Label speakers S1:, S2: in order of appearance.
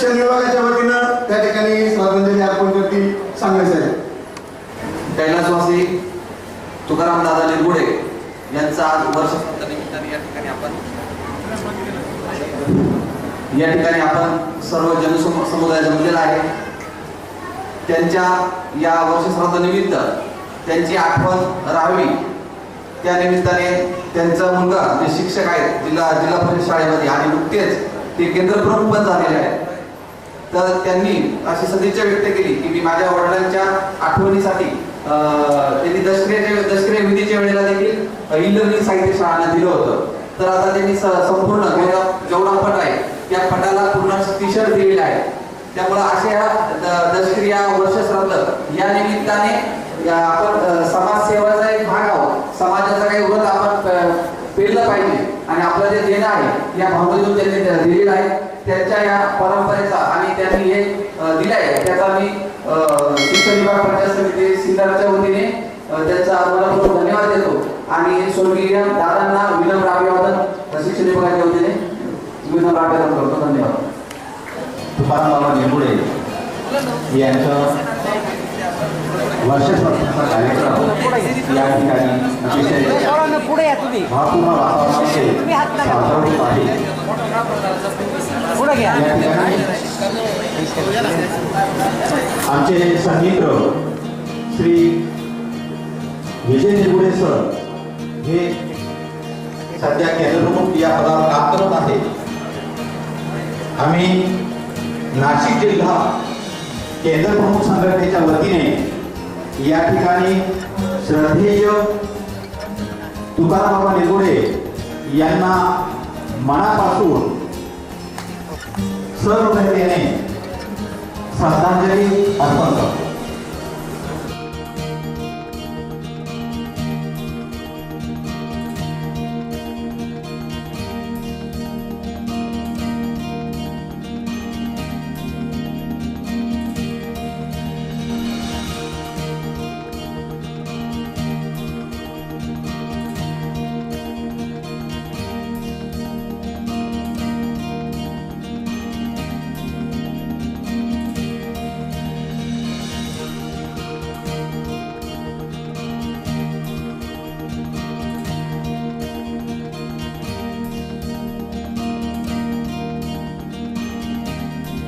S1: शिक्षण विभागाच्या वतीनं त्या ठिकाणी श्रद्धांजली अर्पण करतील सांगायचं आहे
S2: कैलासवासी तुकाराम दादा निरगुडे यांचा आज वर्ष निमित्ताने या ठिकाणी आपण या ठिकाणी आपण सर्व जनसम समुदाय जमलेला आहे. त्यांच्या या वर्षश्राद्धानिमित्त त्यांची आठवण राहावी. त्या निमित्ताने त्यांचा मुलगा जे शिक्षक आहेत जिल्हा जिल्हा परिषद शाळेमध्ये आणि नुकतेच ते केंद्रप्रमुख पण झालेले आहेत. तर त्यांनी अशी सदिच्छा व्यक्त केली की मी माझ्या वडिलांच्या आठवणीसाठी अं, त्यांनी दशक्रियाच्या दशक्रिया विधीच्या वेळेला देखील ई लर्निंग साहित्य शाळांना दिलं होतं. तर आता त्यांनी संपूर्ण जेवढा फट पट आहे त्या पटाला पूर्ण टी शर्ट दिलेला आहे. त्यामुळे अशा द- दशक्रिया वर्षश्राद्ध या निमित्ताने आपण समाजसेवाचा एक भाग आहोत. समाजाचा काही व्रत आपण पेरलं पाहिजे. आणि आपलं जे देणं आहे या भावनेतून त्यांनी दिलेलं आहे त्यांच्या या परंपरेचा आणि त्यांनी हे अं, दिलंय त्याचा मी शिक्षण विभाग पंचायत समिती सिन्नरच्या वतीने त्यांचा मनपूर्वक धन्यवाद देतो. आणि स्वर्गीय दादांना विनम्र अभिवादन शिक्षण विभागाच्या वतीने विनम्र अभिवादन करतो. धन्यवाद.
S3: तुकाराम बाबा यांचं वर्षश्राद्धाचा कार्यक्रम या ठिकाणी अतिशय आमचे संगीत श्री विजय निरगुडे सर हे सध्या केंद्रप्रमुख या पदावर काम करत आहे आम्ही नाशिक जिल्हा केंद्रप्रमुख संघटनेच्या वतीने या ठिकाणी श्रद्धेय तुकाराम बाबा निरगुडे यांना मनापासून सहृदयतेने श्रद्धांजली अर्पण